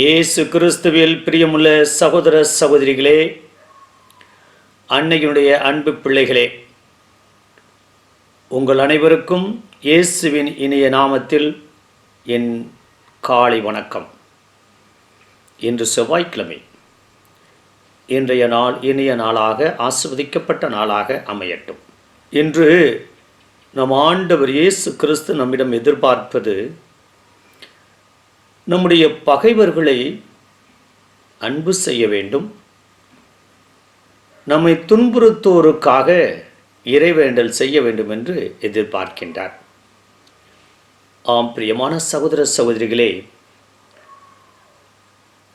இயேசு கிறிஸ்துவில் பிரியமுள்ள சகோதர சகோதரிகளே அன்னையினுடைய அன்பு பிள்ளைகளே உங்கள் அனைவருக்கும் இயேசுவின் இனிய நாமத்தில் என் காலை வணக்கம். இன்று செவ்வாய்க்கிழமை. இன்றைய நாள் இனிய நாளாக ஆசிர்வதிக்கப்பட்ட நாளாக அமையட்டும். இன்று நம் ஆண்டவர் இயேசு கிறிஸ்து நம்மிடம் எதிர்பார்ப்பது நம்முடைய பகைவர்களை அன்பு செய்ய வேண்டும். நம்மை துன்புறுத்தோருக்காக இறைவேண்டல் செய்ய வேண்டும் என்று எதிர்பார்க்கின்றார். ஆம் பிரியமான சகோதர சகோதரிகளே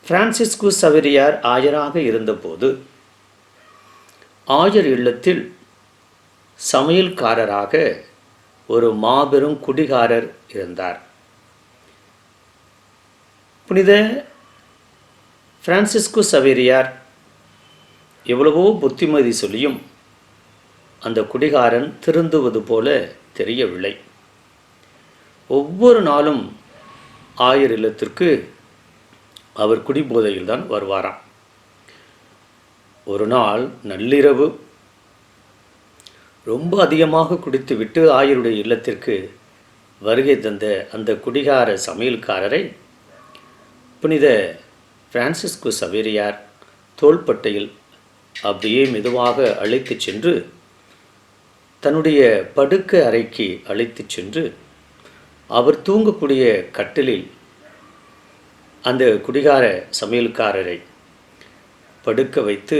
பிரான்சிஸ்கு சவரியார் ஆயராக இருந்தபோது ஆயர் இல்லத்தில் சமையல்காரராக ஒரு மாபெரும் குடிகாரர் இருந்தார். புனித பிரான்சிஸ்கு சவேரியார் எவ்வளவோ புத்திமதி சொல்லியும் அந்த குடிகாரன் திருந்துவது போல தெரியவில்லை. ஒவ்வொரு நாளும் ஆயர் இல்லத்திற்கு அவர் குடிபோதையில்தான் வருவாராம். ஒரு நாள் நள்ளிரவு ரொம்ப அதிகமாக குடித்துவிட்டு ஆயருடைய இல்லத்திற்கு வருகை தந்த அந்த குடிகார சமையல்காரரை புனித பிரான்சிஸ்கு சவேரியார் தோள்பட்டையில் அப்படியே மெதுவாக அழைத்துச் சென்று தன்னுடைய படுக்க அறைக்கு அழைத்துச் சென்று அவர் தூங்கக்கூடிய கட்டிலில் அந்த குடிகார சமையல்காரரை படுக்க வைத்து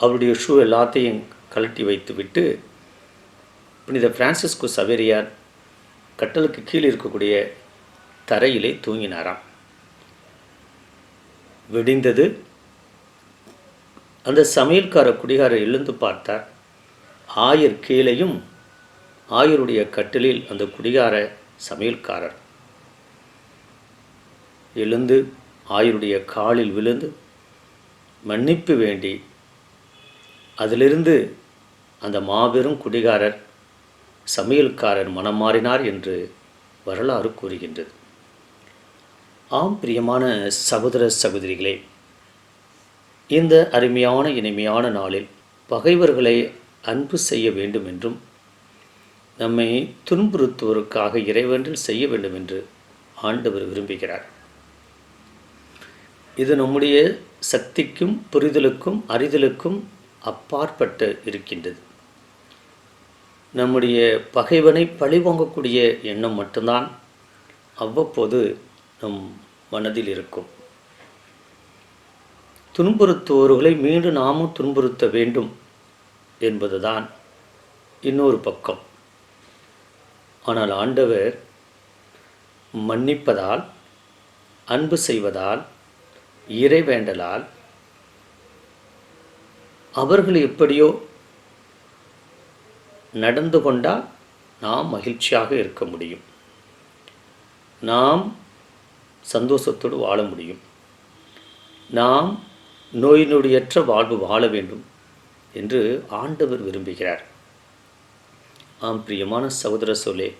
அவருடைய ஷூ எல்லாத்தையும் கழட்டி வைத்துவிட்டு புனித பிரான்சிஸ்கு சவேரியார் கட்டலுக்கு கீழே இருக்கக்கூடிய தரையிலே தூங்கினாராம். விடிந்தது. அந்த சமையல்கார குடிகாரர் எழுந்து பார்த்தார். ஆயர் கீழையும் ஆயருடைய கட்டிலில் அந்த குடிகார சமையல்காரர். எழுந்து ஆயருடைய காலில் விழுந்து மன்னிப்பு வேண்டி அதிலிருந்து அந்த மாபெரும் குடிகாரர் சமையல்காரர் மனம் மாறினார் என்று வரலாறு கூறுகின்றது. ஆம் பிரியமான சகோதர சகோதரிகளே இந்த அருமையான இனிமையான நாளில் பகைவர்களை அன்பு செய்ய வேண்டும் என்றும் நம்மை துன்புறுத்துவோருக்காக இறைவன்றில் செய்ய வேண்டும் என்று ஆண்டவர் விரும்புகிறார். இது நம்முடைய சக்திக்கும் புரிதலுக்கும் அறிதலுக்கும் அப்பாற்பட்டு இருக்கின்றது. நம்முடைய பகைவனை பழிவாங்கக்கூடிய எண்ணம் மட்டும்தான் அவ்வப்போது நம் மனதில் இருக்கும். துன்புறுத்துவோர்களை மீண்டும் நாமும் துன்புறுத்த வேண்டும் என்பதுதான் இன்னொரு பக்கம். ஆனால் ஆண்டவர் மன்னிப்பதால் அன்பு செய்வதால் இறைவேண்டலால் அவர்கள் எப்படியோ நடந்து கொண்டால் நாம் மகிழ்ச்சியாக இருக்க முடியும். நாம் சந்தோஷத்தோடு வாழ முடியும். நாம் நோய் நொடியற்ற வாழ்வு வாழ வேண்டும் என்று ஆண்டவர் விரும்புகிறார். ஆம் பிரியமான சகோதர சொல்லே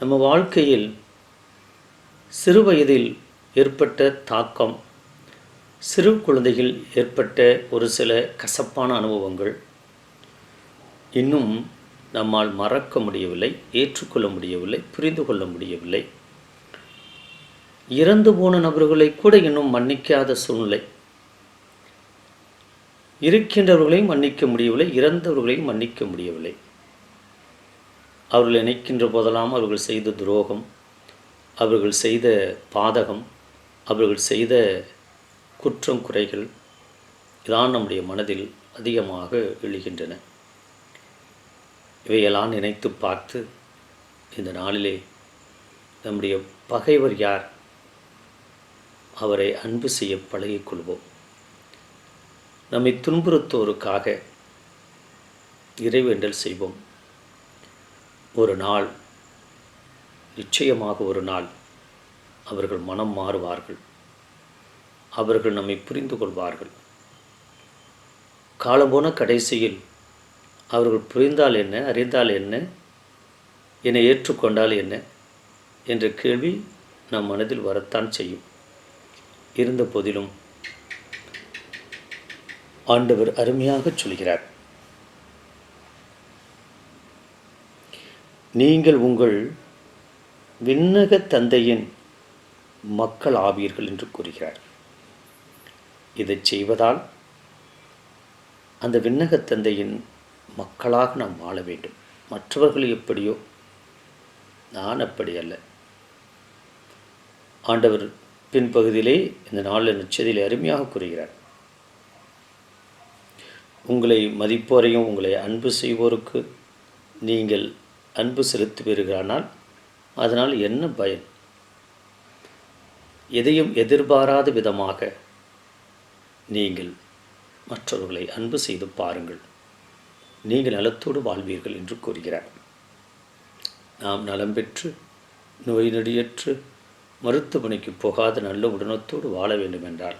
நம்ம வாழ்க்கையில் சிறு வயதில் ஏற்பட்ட தாக்கம் சிறு குழந்தைகள் ஏற்பட்ட ஒரு சில கசப்பான அனுபவங்கள் இன்னும் நம்மால் மறக்க முடியவில்லை ஏற்றுக்கொள்ள முடியவில்லை புரிந்து கொள்ள முடியவில்லை. இறந்து போன நபர்களை கூட இன்னும் மன்னிக்காத சூழ்நிலை. இருக்கின்றவர்களையும் மன்னிக்க முடியவில்லை இறந்தவர்களையும் மன்னிக்க முடியவில்லை. அவர்கள் நினைக்கின்ற போதெல்லாம் அவர்கள் செய்த துரோகம் அவர்கள் செய்த பாதகம் அவர்கள் செய்த குற்றம் குறைகள் இதான் நம்முடைய மனதில் அதிகமாக எழுகின்றன. இவையெல்லாம் நினைத்து பார்த்து இந்த நாளிலே நம்முடைய பகைவர் யார்? அவரை அன்பு செய்ய பழகிக்கொள்வோம் நம்மை துன்புறுத்தோருக்காக இறைவேண்டல் செய்வோம். ஒரு நாள் நிச்சயமாக ஒரு நாள் அவர்கள் மனம் மாறுவார்கள். அவர்கள் நம்மை புரிந்து கொள்வார்கள். காலம்போன கடைசியில் அவர்கள் புரிந்தால் என்ன அறிந்தால் என்ன என்னை ஏற்றுக்கொண்டால் என்ன என்ற கேள்வி நம் மனதில் வரத்தான் செய்யும். இருந்த போதிலும் ஆண்டவர் அருமையாக சொல்கிறார். நீங்கள் உங்கள் விண்ணக தந்தையின் மக்கள் ஆவீர்கள் என்று கூறுகிறார். இதை செய்வதால் அந்த விண்ணக தந்தையின் மக்களாக நாம் வாழ வேண்டும். மற்றவர்கள் எப்படியோ நான் அப்படி அல்ல. ஆண்டவர் பின்பகுதியிலே இந்த நாளில் நிச்சயத்தில் அருமையாக கூறுகிறார். உங்களை மதிப்போரையும் உங்களை அன்பு செய்வோருக்கு நீங்கள் அன்பு செலுத்துவீர்களானால் அதனால் என்ன பயன்? எதையும் எதிர்பாராத விதமாக நீங்கள் மற்றவர்களை அன்பு செய்து பாருங்கள். நீங்கள் நலத்தோடு வாழ்வீர்கள் என்று கூறுகிறார். நாம் நலம் பெற்று நோய் நொடியற்று மருத்துவமனைக்கு போகாத நல்ல உடனத்தோடு வாழ வேண்டுமென்றால்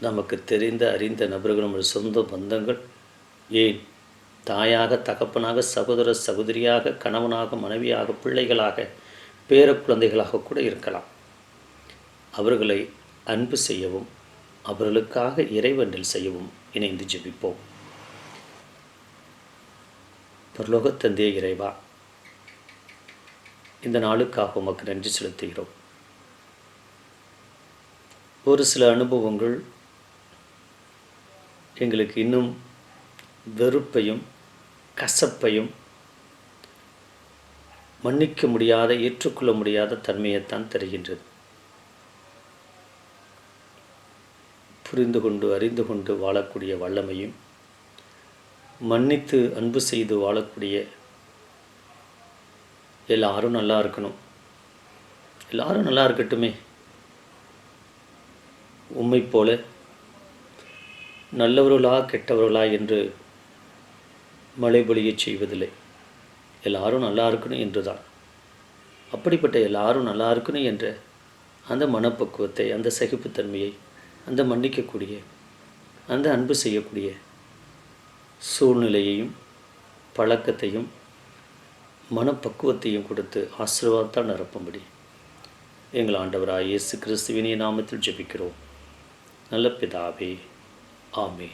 நமக்கு தெரிந்த அறிந்த நபர்கள் நமது சொந்த பந்தங்கள் ஏன் தாயாக தகப்பனாக சகோதர சகோதரியாக கணவனாக மனைவியாக பிள்ளைகளாக பேர குழந்தைகளாக கூட இருக்கலாம். அவர்களை அன்பு செய்யவும் அவர்களுக்காக இறைவன்றில் செய்யவும் இணைந்து ஜெபிப்போம். பரலோகத்தந்தே இறைவா இந்த நாளுக்காக உமக்கு நன்றி செலுத்துகிறோம். ஒரு சில அனுபவங்கள் எங்களுக்கு இன்னும் வெறுப்பையும் கசப்பையும் மன்னிக்க முடியாத ஏற்றுக்கொள்ள முடியாத தன்மையைத்தான் தருகின்றது. புரிந்து கொண்டு அறிந்து கொண்டு வாழக்கூடிய வல்லமையும் மன்னித்து அன்பு செய்து வாழக்கூடிய எல்லாரும் நல்லா இருக்கணும். எல்லாரும் நல்லா இருக்கட்டுமே. உண்மை போல நல்லவர்களா கெட்டவர்களா என்று மழை செய்வதில்லை. எல்லாரும் நல்லா இருக்கணும் என்று தான் அப்படிப்பட்ட எல்லாரும் நல்லா இருக்கணும் என்ற அந்த மனப்பக்குவத்தை அந்த சகிப்புத்தன்மையை அந்த மன்னிக்கக்கூடிய அந்த அன்பு செய்யக்கூடிய சூழ்நிலையையும் பழக்கத்தையும் மனப்பக்குவத்தையும் கொடுத்து ஆசீர்வாதத்தால் நிரப்பும்படி. எங்கள் ஆண்டவராக இயேசு கிறிஸ்துவினிய நாமத்தில் ஜெபிக்கிறோம். நல்ல பிதாவே ஆமே